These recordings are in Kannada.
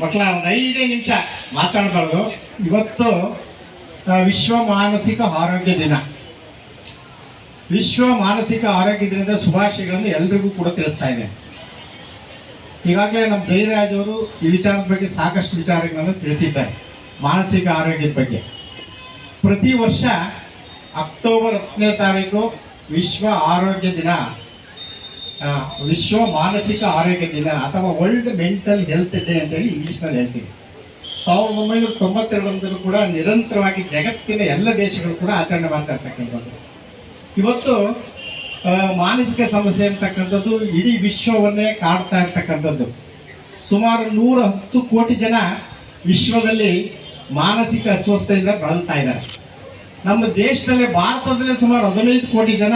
ಮಕ್ಕಳ ಒಂದು ಐದೇ ನಿಮಿಷ ಮಾತಾಡಬಾರ್ದು. ಇವತ್ತು ವಿಶ್ವ ಮಾನಸಿಕ ಆರೋಗ್ಯ ದಿನ. ವಿಶ್ವ ಮಾನಸಿಕ ಆರೋಗ್ಯ ದಿನದ ಶುಭಾಶಯಗಳನ್ನು ಎಲ್ರಿಗೂ ಕೂಡ ತಿಳಿಸ್ತಾ ಇದೆ ಈಗಾಗಲೇ ನಮ್ಮ ಜಯರಾಜ್ ಅವರು ಈ ವಿಚಾರದ ಬಗ್ಗೆ ಸಾಕಷ್ಟು ವಿಚಾರಗಳನ್ನು ತಿಳಿಸಿದ್ದಾರೆ, ಮಾನಸಿಕ ಆರೋಗ್ಯದ ಬಗ್ಗೆ. ಪ್ರತಿ ವರ್ಷ ಅಕ್ಟೋಬರ್ ಹತ್ತನೇ ತಾರೀಕು ವಿಶ್ವ ಆರೋಗ್ಯ ದಿನ. ವಿಶ್ವ ಮಾನಸಿಕ ಆರೋಗ್ಯ ದಿನ ಅಥವಾ ವರ್ಲ್ಡ್ ಮೆಂಟಲ್ ಹೆಲ್ತ್ ಡೇ ಅಂತೇಳಿ ಇಂಗ್ಲೀಷ್ನಲ್ಲಿ ಹೇಳ್ತೀವಿ. ಸಾವಿರದ ಒಂಬೈನೂರ ತೊಂಬತ್ತೆರಡರಿಂದಲೂ ಕೂಡ ನಿರಂತರವಾಗಿ ಜಗತ್ತಿನ ಎಲ್ಲ ದೇಶಗಳು ಕೂಡ ಆಚರಣೆ ಮಾಡ್ತಾ ಇರ್ತಕ್ಕಂಥದ್ದು. ಇವತ್ತು ಮಾನಸಿಕ ಸಮಸ್ಯೆ ಅಂತಕ್ಕಂಥದ್ದು ಇಡೀ ವಿಶ್ವವನ್ನೇ ಕಾಡ್ತಾ ಇರ್ತಕ್ಕಂಥದ್ದು. ಸುಮಾರು ನೂರ ಹತ್ತು ಕೋಟಿ ಜನ ವಿಶ್ವದಲ್ಲಿ ಮಾನಸಿಕ ಅಸ್ವಸ್ಥೆಯಿಂದ ಬಳಲ್ತಾ ಇದ್ದಾರೆ. ನಮ್ಮ ದೇಶದಲ್ಲಿ, ಭಾರತದಲ್ಲಿ ಸುಮಾರು ಹದಿನೈದು ಕೋಟಿ ಜನ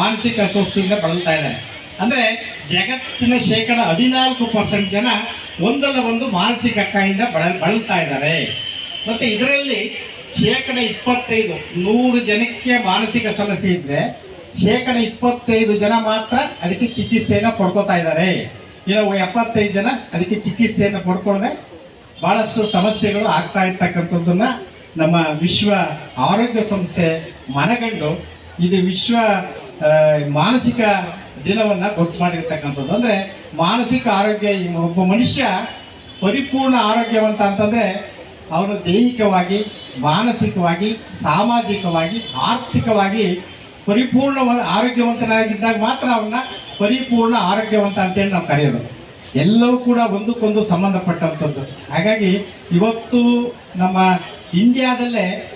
ಮಾನಸಿಕ ಅಸ್ವಸ್ಥೆಯಿಂದ ಬಳಲ್ತಾ ಇದ್ದಾರೆ. ಅಂದ್ರೆ ಜಗತ್ತಿನ ಶೇಕಡ ಹದಿನಾಲ್ಕು ಪರ್ಸೆಂಟ್ ಜನ ಒಂದಲ್ಲ ಒಂದು ಮಾನಸಿಕ ಕಾಯಿಂದ ಬಳ ಬಳಲ್ತಾ ಇದ್ದಾರೆ. ಮತ್ತೆ ಇದರಲ್ಲಿ ಶೇಕಡ ಇಪ್ಪತ್ತೈದು, ನೂರು ಜನಕ್ಕೆ ಮಾನಸಿಕ ಸಮಸ್ಯೆ ಇದ್ದರೆ ಶೇಕಡ ಇಪ್ಪತ್ತೈದು ಜನ ಮಾತ್ರ ಅದಕ್ಕೆ ಚಿಕಿತ್ಸೆಯನ್ನು ಪಡ್ಕೋತಾ ಇದ್ದಾರೆ. ಇನ್ನು ಎಪ್ಪತ್ತೈದು ಜನ ಅದಕ್ಕೆ ಚಿಕಿತ್ಸೆಯನ್ನು ಪಡ್ಕೊಳ್ಳದೆ ಬಹಳಷ್ಟು ಸಮಸ್ಯೆಗಳು ಆಗ್ತಾ ಇರ್ತಕ್ಕಂಥದ್ದನ್ನ ನಮ್ಮ ವಿಶ್ವ ಆರೋಗ್ಯ ಸಂಸ್ಥೆ ಮನಗಂಡು, ಇದು ವಿಶ್ವ ಮಾನಸಿಕ ದಿನವನ್ನ ಗೊತ್ತು ಮಾಡಿರ್ತಕ್ಕಂಥದ್ದು. ಅಂದ್ರೆ ಮಾನಸಿಕ ಆರೋಗ್ಯ ಒಬ್ಬ ಮನುಷ್ಯ ಪರಿಪೂರ್ಣ ಆರೋಗ್ಯವಂತ ಅಂತಂದ್ರೆ ಅವನು ದೈಹಿಕವಾಗಿ, ಮಾನಸಿಕವಾಗಿ, ಸಾಮಾಜಿಕವಾಗಿ, ಆರ್ಥಿಕವಾಗಿ ಪರಿಪೂರ್ಣ ಆರೋಗ್ಯವಂತನಾಗಿದ್ದಾಗ ಮಾತ್ರ ಅವನ್ನ ಪರಿಪೂರ್ಣ ಆರೋಗ್ಯವಂತ ಅಂತೇಳಿ ನಾವು ಕರೆಯೋದು. ಎಲ್ಲವೂ ಕೂಡ ಒಂದಕ್ಕೊಂದು ಸಂಬಂಧಪಟ್ಟಂಥದ್ದು. ಹಾಗಾಗಿ ಇವತ್ತು ನಮ್ಮ ಇಂಡಿಯಾದಲ್ಲೇ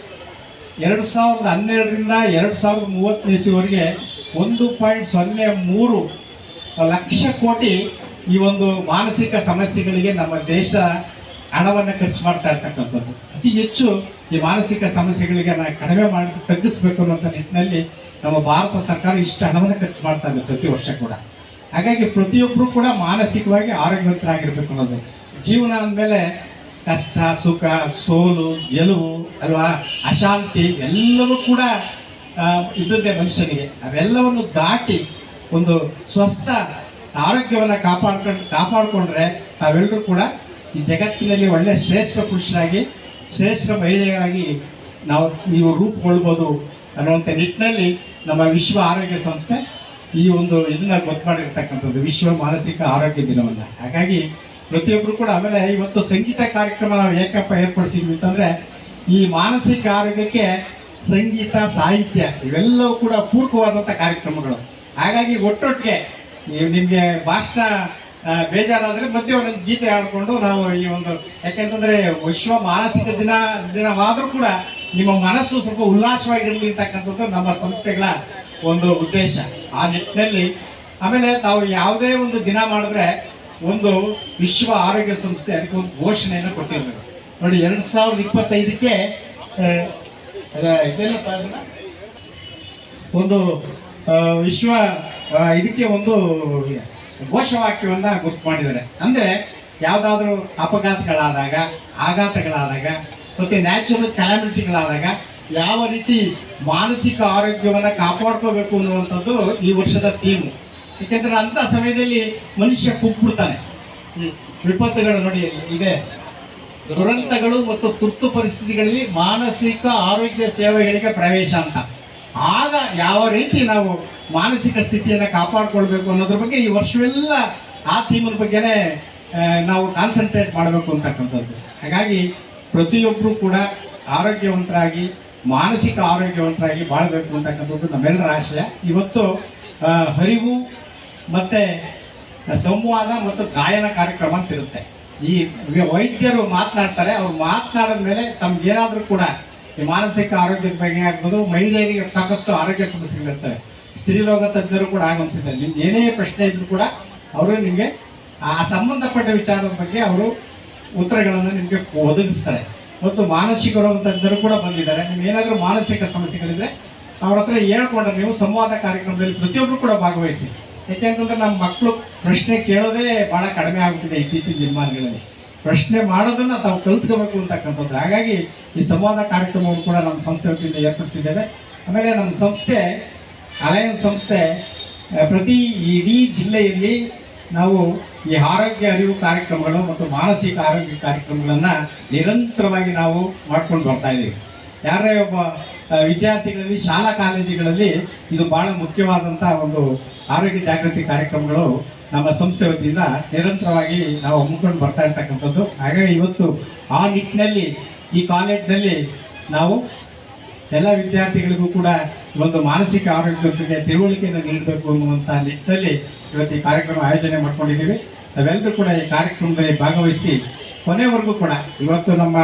ಎರಡು ಸಾವಿರದ ಹನ್ನೆರಡರಿಂದ ಎರಡು ಸಾವಿರದ ಮೂವತ್ತನೇ ಇಸುವವರೆಗೆ ಒಂದು ಪಾಯಿಂಟ್ ಸೊನ್ನೆ ಮೂರು ಲಕ್ಷ ಕೋಟಿ ಈ ಒಂದು ಮಾನಸಿಕ ಸಮಸ್ಯೆಗಳಿಗೆ ನಮ್ಮ ದೇಶ ಹಣವನ್ನು ಖರ್ಚು ಮಾಡ್ತಾ ಇರ್ತಕ್ಕಂಥದ್ದು. ಅತಿ ಹೆಚ್ಚು ಈ ಮಾನಸಿಕ ಸಮಸ್ಯೆಗಳಿಗೆ ನಾವು ಕಡಿಮೆ ಮಾಡಿ ತಗ್ಗಿಸ್ಬೇಕು ಅನ್ನುವಂಥ ನಿಟ್ಟಿನಲ್ಲಿ ನಮ್ಮ ಭಾರತ ಸರ್ಕಾರ ಇಷ್ಟು ಹಣವನ್ನು ಖರ್ಚು ಮಾಡ್ತಾ ಇದೆ ಪ್ರತಿ ವರ್ಷ ಕೂಡ. ಹಾಗಾಗಿ ಪ್ರತಿಯೊಬ್ಬರು ಕೂಡ ಮಾನಸಿಕವಾಗಿ ಆರೋಗ್ಯವಂತರಾಗಿರ್ಬೇಕು ಅನ್ನೋದು. ಜೀವನ ಅಂದಮೇಲೆ ಕಷ್ಟ, ಸುಖ, ಸೋಲು, ಗೆಲುವು, ಅಲ್ವಾ? ಅಶಾಂತಿ ಎಲ್ಲವೂ ಕೂಡ ಇದ್ದದ್ದೇ ಮನುಷ್ಯನಿಗೆ. ಅವೆಲ್ಲವನ್ನು ದಾಟಿ ಒಂದು ಸ್ವಸ್ಥ ಆರೋಗ್ಯವನ್ನು ಕಾಪಾಡ್ಕೊಂಡು, ಕಾಪಾಡಿಕೊಂಡ್ರೆ ತಾವೆಲ್ಲರೂ ಕೂಡ ಈ ಜಗತ್ತಿನಲ್ಲಿ ಒಳ್ಳೆ ಶ್ರೇಷ್ಠ ಪುರುಷರಾಗಿ, ಶ್ರೇಷ್ಠ ಮಹಿಳೆಯರಾಗಿ ನಾವು, ನೀವು ರೂಪುಗೊಳ್ಬೋದು ಅನ್ನುವಂಥ ನಿಟ್ಟಿನಲ್ಲಿ ನಮ್ಮ ವಿಶ್ವ ಆರೋಗ್ಯ ಸಂಸ್ಥೆ ಈ ಒಂದು ಇದನ್ನ ಗೊತ್ತು ಮಾಡಿರ್ತಕ್ಕಂಥದ್ದು, ವಿಶ್ವ ಮಾನಸಿಕ ಆರೋಗ್ಯ ದಿನವನ್ನು. ಹಾಗಾಗಿ ಪ್ರತಿಯೊಬ್ಬರು ಕೂಡ ಆಮೇಲೆ ಇವತ್ತು ಸಂಗೀತ ಕಾರ್ಯಕ್ರಮ ನಾವು ಏಕಪ್ಪ ಏರ್ಪಡಿಸಿದ್ವಿ ಅಂತಂದರೆ ಈ ಮಾನಸಿಕ ಆರೋಗ್ಯಕ್ಕೆ ಸಂಗೀತ, ಸಾಹಿತ್ಯ ಇವೆಲ್ಲವೂ ಕೂಡ ಪೂರಕವಾದಂಥ ಕಾರ್ಯಕ್ರಮಗಳು. ಹಾಗಾಗಿ ಒಟ್ಟೊಟ್ಟಿಗೆ ನಿಮಗೆ ಭಾಷಣ ಬೇಜಾರಾದರೆ ಮಧ್ಯೆ ಒಂದೊಂದು ಗೀತೆ ಹಾಡ್ಕೊಂಡು ನಾವು ಈ ಒಂದು, ಯಾಕೆಂತಂದರೆ ವಿಶ್ವ ಮಾನಸಿಕ ದಿನ, ದಿನವಾದರೂ ಕೂಡ ನಿಮ್ಮ ಮನಸ್ಸು ಸ್ವಲ್ಪ ಉಲ್ಲಾಸವಾಗಿರಲಿ ಅಂತಕ್ಕಂಥದ್ದು ನಮ್ಮ ಸಂಸ್ಥೆಗಳ ಒಂದು ಉದ್ದೇಶ. ಆ ನಿಟ್ಟಿನಲ್ಲಿ ಆಮೇಲೆ ತಾವು ಯಾವುದೇ ಒಂದು ದಿನ ಮಾಡಿದ್ರೆ ಒಂದು ವಿಶ್ವ ಆರೋಗ್ಯ ಸಂಸ್ಥೆ ಅದಕ್ಕೆ ಒಂದು ಘೋಷಣೆಯನ್ನು ಕೊಟ್ಟಿರಬೇಕು. ನೋಡಿ, ಎರಡು ಸಾವಿರದ ಇಪ್ಪತ್ತೈದಕ್ಕೆ ಇದೇನಪ್ಪ? ಒಂದು ವಿಶ್ವ ಇದಕ್ಕೆ ಒಂದು ಘೋಷವಾಕ್ಯವನ್ನ ಗುರ್ತು ಮಾಡಿದ್ದಾರೆ ಅಂದ್ರೆ ಯಾವ್ದಾದ್ರು ಅಪಘಾತಗಳಾದಾಗ, ಆಘಾತಗಳಾದಾಗ, ಮತ್ತೆ ನ್ಯಾಚುರಲ್ ಕ್ಯಾಲಮಿಟಿಗಳಾದಾಗ ಯಾವ ರೀತಿ ಮಾನಸಿಕ ಆರೋಗ್ಯವನ್ನ ಕಾಪಾಡ್ಕೋಬೇಕು ಅನ್ನುವಂಥದ್ದು ಈ ವರ್ಷದ ಥೀಮ್ ಯಾಕೆಂದ್ರೆ ಅಂತ ಸಮಯದಲ್ಲಿ ಮನುಷ್ಯ ಕುಗ್ಬಿಡ್ತಾನೆ. ವಿಪತ್ತುಗಳು ನೋಡಿ, ಇದೆ. ದುರಂತಗಳು ಮತ್ತು ತುರ್ತು ಪರಿಸ್ಥಿತಿಗಳಲ್ಲಿ ಮಾನಸಿಕ ಆರೋಗ್ಯ ಸೇವೆಗಳಿಗೆ ಪ್ರವೇಶ ಅಂತ. ಆಗ ಯಾವ ರೀತಿ ನಾವು ಮಾನಸಿಕ ಸ್ಥಿತಿಯನ್ನು ಕಾಪಾಡಿಕೊಳ್ಬೇಕು ಅನ್ನೋದ್ರ ಬಗ್ಗೆ ಈ ವರ್ಷವೆಲ್ಲ ಆ ಥೀಮನ ಬಗ್ಗೆನೇ ನಾವು ಕಾನ್ಸಂಟ್ರೇಟ್ ಮಾಡಬೇಕು ಅಂತಕ್ಕಂಥದ್ದು. ಹಾಗಾಗಿ ಪ್ರತಿಯೊಬ್ಬರೂ ಕೂಡ ಆರೋಗ್ಯವಂತರಾಗಿ, ಮಾನಸಿಕ ಆರೋಗ್ಯವಂತರಾಗಿ ಬಾಳಬೇಕು ಅಂತಕ್ಕಂಥದ್ದು ನಮ್ಮೆಲ್ಲರ ಆಶಯ. ಇವತ್ತು ಹರಿವು ಮತ್ತು ಸಂವಾದ ಮತ್ತು ಗಾಯನ ಕಾರ್ಯಕ್ರಮ ಅಂತ ಇರುತ್ತೆ. ಈ ವೈದ್ಯರು ಮಾತನಾಡ್ತಾರೆ, ಅವ್ರು ಮಾತನಾಡಿದ ಮೇಲೆ ತಮ್ಗೇನಾದರೂ ಕೂಡ ಈ ಮಾನಸಿಕ ಆರೋಗ್ಯದ ಬಗ್ಗೆ ಆಗ್ಬೋದು, ಮಹಿಳೆಯರಿಗೆ ಸಾಕಷ್ಟು ಆರೋಗ್ಯ ಸಮಸ್ಯೆಗಳಿರ್ತವೆ ಸ್ತ್ರೀರೋಗ ತಜ್ಞರು ಕೂಡ ಆಗಮಿಸಿದ್ದಾರೆ. ನಿಮ್ಗೆ ಏನೇ ಪ್ರಶ್ನೆ ಇದ್ರು ಕೂಡ ಅವರು ನಿಮಗೆ ಆ ಸಂಬಂಧಪಟ್ಟ ವಿಚಾರದ ಬಗ್ಗೆ ಅವರು ಉತ್ತರಗಳನ್ನು ನಿಮಗೆ ಒದಗಿಸ್ತಾರೆ. ಮತ್ತು ಮಾನಸಿಕ ರೋಗ ತಜ್ಞರು ಕೂಡ ಬಂದಿದ್ದಾರೆ. ನಿಮ್ಗೆ ಏನಾದರೂ ಮಾನಸಿಕ ಸಮಸ್ಯೆಗಳಿದ್ರೆ ಅವ್ರ ಹತ್ರ ಹೇಳ್ಕೊಂಡ್ರೆ ನೀವು ಸಂವಾದ ಕಾರ್ಯಕ್ರಮದಲ್ಲಿ ಪ್ರತಿಯೊಬ್ಬರು ಕೂಡ ಭಾಗವಹಿಸಿ. ಯಾಕೆಂತಂದ್ರೆ ನಮ್ಮ ಮಕ್ಕಳು ಪ್ರಶ್ನೆ ಕೇಳೋದೇ ಬಹಳ ಕಡಿಮೆ ಆಗುತ್ತಿದೆ ಇತ್ತೀಚಿನ ದಿನಮಾನಗಳಲ್ಲಿ. ಪ್ರಶ್ನೆ ಮಾಡೋದನ್ನ ತಾವು ಕಲ್ತ್ಕೋಬೇಕು ಅಂತಕ್ಕಂಥದ್ದು. ಹಾಗಾಗಿ ಈ ಸಂವಾದ ಕಾರ್ಯಕ್ರಮವನ್ನು ಕೂಡ ನಮ್ಮ ಸಂಸ್ಥೆ ವತಿಯಿಂದ ಏರ್ಪಡಿಸಿದ್ದೇವೆ. ಆಮೇಲೆ ನಮ್ಮ ಸಂಸ್ಥೆ, ಅಲಯನ್ಸ್ ಸಂಸ್ಥೆ ಪ್ರತಿ ಇಡೀ ಜಿಲ್ಲೆಯಲ್ಲಿ ನಾವು ಈ ಆರೋಗ್ಯ ಅರಿವು ಕಾರ್ಯಕ್ರಮಗಳು ಮತ್ತು ಮಾನಸಿಕ ಆರೋಗ್ಯ ಕಾರ್ಯಕ್ರಮಗಳನ್ನು ನಿರಂತರವಾಗಿ ನಾವು ಮಾಡ್ಕೊಂಡು ಬರ್ತಾ ಇದ್ದೀವಿ ಯಾರೇ ಒಬ್ಬ ವಿದ್ಯಾರ್ಥಿಗಳಲ್ಲಿ, ಶಾಲಾ ಕಾಲೇಜುಗಳಲ್ಲಿ ಇದು ಬಹಳ ಮುಖ್ಯವಾದಂಥ ಒಂದು ಆರೋಗ್ಯ ಜಾಗೃತಿ ಕಾರ್ಯಕ್ರಮಗಳು ನಮ್ಮ ಸಂಸ್ಥೆ ವತಿಯಿಂದ ನಿರಂತರವಾಗಿ ನಾವು ಹಮ್ಮಿಕೊಂಡು ಬರ್ತಾ ಇರ್ತಕ್ಕಂಥದ್ದು. ಹಾಗಾಗಿ ಇವತ್ತು ಆ ನಿಟ್ಟಿನಲ್ಲಿ, ಈ ಕಾಲೇಜಿನಲ್ಲಿ ನಾವು ಎಲ್ಲ ವಿದ್ಯಾರ್ಥಿಗಳಿಗೂ ಕೂಡ ಒಂದು ಮಾನಸಿಕ ಆರೋಗ್ಯದ ಬಗ್ಗೆ ತಿಳುವಳಿಕೆಯನ್ನು ನೀಡಬೇಕು ಅನ್ನುವಂಥ ನಿಟ್ಟಿನಲ್ಲಿ ಇವತ್ತು ಈ ಕಾರ್ಯಕ್ರಮ ಆಯೋಜನೆ ಮಾಡ್ಕೊಂಡಿದ್ದೀವಿ. ನಾವೆಲ್ಲರೂ ಕೂಡ ಈ ಕಾರ್ಯಕ್ರಮದಲ್ಲಿ ಭಾಗವಹಿಸಿ, ಕೊನೆವರೆಗೂ ಕೂಡ, ಇವತ್ತು ನಮ್ಮ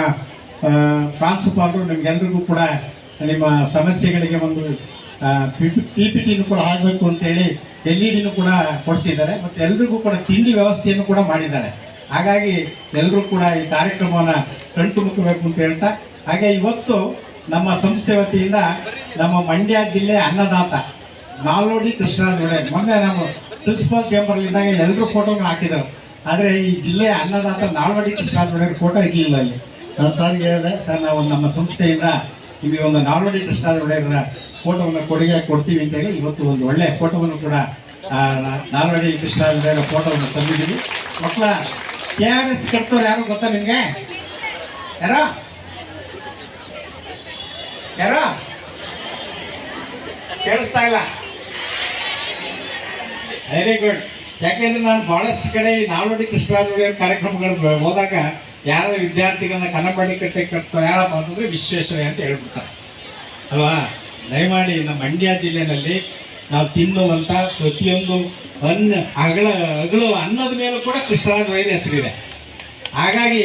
ಪ್ರಾಂಶುಪಾಲರು, ನಿಮ್ಗೆಲ್ರಿಗೂ ಕೂಡ ನಿಮ್ಮ ಸಮಸ್ಯೆಗಳಿಗೆ ಒಂದು ಪಿ ಪಿ ಟಿನೂ ಕೂಡ ಆಗಬೇಕು ಅಂತೇಳಿ ಎಲ್ ಇ ಡಿನೂ ಕೂಡ ಕೊಡಿಸಿದ್ದಾರೆ. ಮತ್ತು ಎಲ್ರಿಗೂ ಕೂಡ ತಿಂಡಿ ವ್ಯವಸ್ಥೆಯನ್ನು ಕೂಡ ಮಾಡಿದ್ದಾರೆ. ಹಾಗಾಗಿ ಎಲ್ಲರೂ ಕೂಡ ಈ ಕಾರ್ಯಕ್ರಮವನ್ನು ಕಣ್ತುಮುಕಬೇಕು ಅಂತ ಹೇಳ್ತಾ, ಹಾಗೆ ಇವತ್ತು ನಮ್ಮ ಸಂಸ್ಥೆ ವತಿಯಿಂದ ನಮ್ಮ ಮಂಡ್ಯ ಜಿಲ್ಲೆ ಅನ್ನದಾತ ನಾಲ್ವಡಿ ಕೃಷ್ಣರಾಜ ಒಡೆಯರ್, ಮೊನ್ನೆ ನಾವು ಪ್ರಿನ್ಸಿಪಾಲ್ ಚೇಂಬರ್ಲಿದ್ದಾಗ ಎಲ್ಲರೂ ಫೋಟೋನ ಹಾಕಿದರು. ಆದರೆ ಈ ಜಿಲ್ಲೆಯ ಅನ್ನದಾತ ನಾಲ್ವಡಿ ಕೃಷ್ಣರಾಜ ಒಡೆಯರ್ ಫೋಟೋ ಇರಲಿಲ್ಲ ಅಲ್ಲಿ. ನಾನು ಹೇಳಿದೆ ಸರ್ ನಾವು ನಮ್ಮ ಸಂಸ್ಥೆಯಿಂದ ನಿಮಗೆ ಒಂದು ನಾಲ್ವಡಿ ಕೃಷ್ಣರಾಜ ಒಡೆಯರ ಫೋಟೋವನ್ನು ಕೊಡುಗೆ ಕೊಡ್ತೀವಿ ಅಂತೇಳಿ ಇವತ್ತು ಒಂದು ಒಳ್ಳೆಯ ಫೋಟೋವನ್ನು ಕೂಡ ನಾಲ್ವಡಿ ಕೃಷ್ಣರಾಜ ಒಡೆಯರ ಫೋಟೋವನ್ನು ತಂದಿದ್ದೀವಿ. ಮಕ್ಕಳ ಕೆ ಆರ್ ಎಸ್ ಯಾರು ಗೊತ್ತಾ ನಿಮಗೆ? ಯಾರೋ? ಯಾರೋ? ಕೇಳಿಸ್ತಾ ಇಲ್ಲ. ವೆರಿ ಗುಡ್ ಯಾಕೆಂದ್ರೆ ನಾನು ಬಹಳಷ್ಟು ಕಡೆ ನಾಲ್ವಡಿ ಒಡೆಯರ್ ಕಾರ್ಯಕ್ರಮಗಳು ಹೋದಾಗ ಯಾರ ವಿದ್ಯಾರ್ಥಿಗಳನ್ನ ಕನ್ನಪಡಿ ಕಟ್ಟೆ ಕಟ್ತಾರೆ, ಯಾರಪ್ಪ ಅಂತಂದ್ರೆ ವಿಶ್ವೇಶ್ವರಯ್ಯ ಅಂತ ಹೇಳ್ಬಿಡ್ತಾರೆ. ಅಲ್ವಾ? ದಯಮಾಡಿ ನಮ್ಮ ಮಂಡ್ಯ ಜಿಲ್ಲೆನಲ್ಲಿ ನಾವು ತಿನ್ನುವಂಥ ಪ್ರತಿಯೊಂದು ಅನ್ನ ಅಗಳ ಅಗಳು ಅನ್ನದ ಮೇಲೂ ಕೂಡ ಕೃಷ್ಣರಾಜ ಒಡೆಯರ್ ಹೆಸರಿದೆ. ಹಾಗಾಗಿ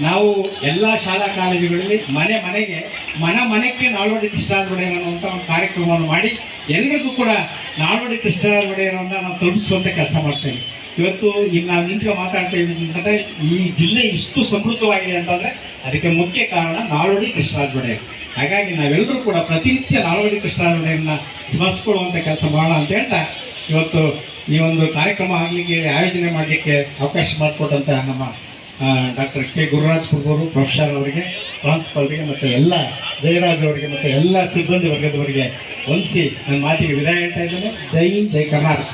ನಾವು ಎಲ್ಲ ಶಾಲಾ ಕಾಲೇಜುಗಳಲ್ಲಿ ಮನೆ ಮನೆಗೆ, ಮನ ಮನೆಗೆ ನಾಲ್ವಡಿ ಕೃಷ್ಣರಾಜ ಒಡೆಯರ್ ಅನ್ನುವಂಥ ಒಂದು ಕಾರ್ಯಕ್ರಮವನ್ನು ಮಾಡಿ ಎಲ್ಲರಿಗೂ ಕೂಡ ನಾಲ್ವಡಿ ಕೃಷ್ಣರಾಜ ಒಡೆಯರನ್ನು ನಾವು ತಲುಪಿಸುವಂಥ ಕೆಲಸ ಮಾಡ್ತೇವೆ. ಇವತ್ತು ಇನ್ನು ನಾವು ನಿಂತ್ಕೊಂಡು ಮಾತಾಡ್ತಾ ಇದ್ದೀವಿ ಈ ಜಿಲ್ಲೆ ಇಷ್ಟು ಸಮೃದ್ಧವಾಗಿದೆ ಅಂತಂದರೆ ಅದಕ್ಕೆ ಮುಖ್ಯ ಕಾರಣ ನಾಲ್ವಡಿ ಕೃಷ್ಣರಾಜ ಒಡೆಯರ್ ಹಾಗಾಗಿ ನಾವೆಲ್ಲರೂ ಕೂಡ ಪ್ರತಿನಿತ್ಯ ನಾಲ್ವಡಿ ಕೃಷ್ಣರಾಜ ಒಡೆಯರನ್ನ ಸ್ಮರಿಸ್ಕೊಳ್ಳುವಂಥ ಕೆಲಸ ಮಾಡೋಣ ಅಂತ ಹೇಳ್ತಾ ಇವತ್ತು ಈ ಒಂದು ಕಾರ್ಯಕ್ರಮ ಆಗಲಿಕ್ಕೆ ಆಯೋಜನೆ ಮಾಡಲಿಕ್ಕೆ ಅವಕಾಶ ಮಾಡಿಕೊಟ್ಟಂಥ ನಮ್ಮ doctor K. Gururaj Kurburu professor ಅವರಿಗೆ ಪ್ರಾನ್ಸಿಪಾಲ್ರಿಗೆ ಮತ್ತು ಎಲ್ಲ ಜಯರಾಜ್ ಅವರಿಗೆ ಮತ್ತು ಎಲ್ಲ ಸಿಬ್ಬಂದಿ ವರ್ಗದವರಿಗೆ ವಂದಿಸಿ ನನ್ನ ಮಾತಿಗೆ ವಿದಾಯ ಹೇಳ್ತಾ ಇದ್ದೇನೆ. ಜೈ ಹಿಂದ್, ಜೈ ಕರ್ನಾಟಕ.